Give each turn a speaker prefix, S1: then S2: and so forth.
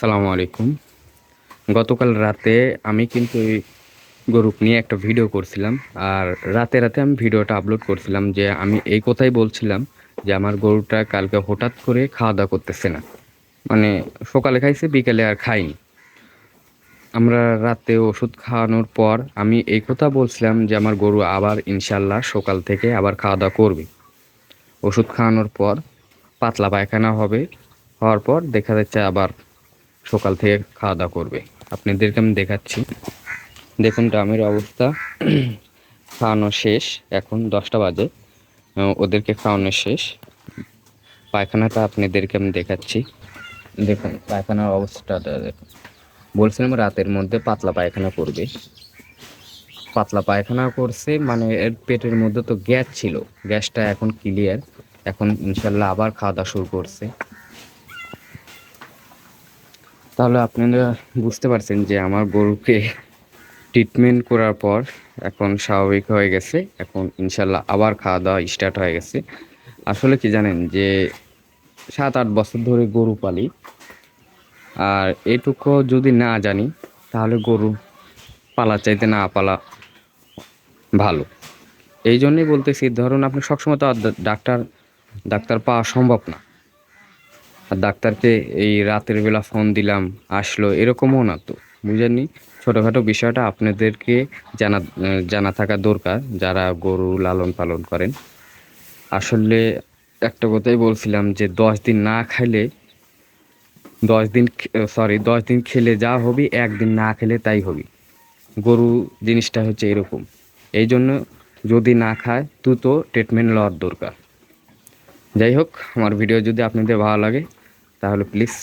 S1: সালামু আলাইকুম। গতকাল রাতে আমি কিন্তু এই গরু নিয়ে একটা ভিডিও করছিলাম আর রাতে রাতে আমি ভিডিওটা আপলোড করছিলাম যে আমি এই কথাই বলছিলাম যে আমার গরুটা কালকে হঠাৎ করে খাওয়া দাওয়া করতেছে না। মানে সকালে খাইছে, বিকেলে আর খাইনি আমরা রাতে ওষুধ খাওয়ানোর পর আমি এই কথা বলছিলাম যে আমার গরু আবার ইনশাল্লাহ সকাল থেকে আবার খাওয়া দাওয়া করবে। ওষুধ খাওয়ানোর পর পাতলা পায়খানা হবে, হওয়ার পর দেখা যাচ্ছে আবার সকাল থেকে খাওয়া দাওয়া করবে। আপনাদেরকে আমি দেখাচ্ছি। দেখুন, গ্রামের অবস্থা। খাওয়ানো শেষ। এখন দশটা বাজে। ওদেরকে খাওয়ানো শেষ। পায়খানাটা আপনাদেরকে আমি দেখাচ্ছি। দেখুন, পায়খানার অবস্থাটা দেখুন। বলছিলাম রাতের মধ্যে পাতলা পায়খানা করবে। পাতলা পায়খানা করছে মানে এর পেটের মধ্যে তো গ্যাস ছিল। গ্যাসটা এখন ক্লিয়ার এখন ইনশাল্লাহ আবার খাওয়া দাওয়া শুরু করছে। তাহলে আপনারা বুঝতে পারছেন যে আমার গরুকে ট্রিটমেন্ট করার পর এখন স্বাভাবিক হয়ে গেছে। এখন ইনশাল্লাহ আবার খাওয়া দাওয়া স্টার্ট হয়ে গেছে। আসলে কি জানেন যে সাত, আট বছর ধরে গরু পালি। আর এটুকু যদি না জানি, তাহলে গরু পালা চাইতে না পালা ভালো। এই জন্যই বলতেছি, ধরুন আপনি সবসময় তো ডাক্তার ডাক্তার পাওয়া সম্ভব না। আর ডাক্তারকে এই রাতের বেলা ফোন দিলাম, আসলো, এরকমও না তো, বুঝেননি? ছোটোখাটো বিষয়টা আপনাদেরকে জানা জানা থাকা দরকার, যারা গরু লালন পালন করেন। আসলে একটা কথাই বলছিলাম যে, দশ দিন না খাইলে, দশ দিন সরি দশ দিন খেলে যা হবি, একদিন না খেলে তাই হবি। গরু জিনিসটা হচ্ছে এরকম। এই জন্য যদি না খায় তু তো ট্রিটমেন্ট লওয়ার দরকার। যাই হোক, আমার ভিডিও যদি আপনাদের ভালো লাগে তাহলে প্লিজ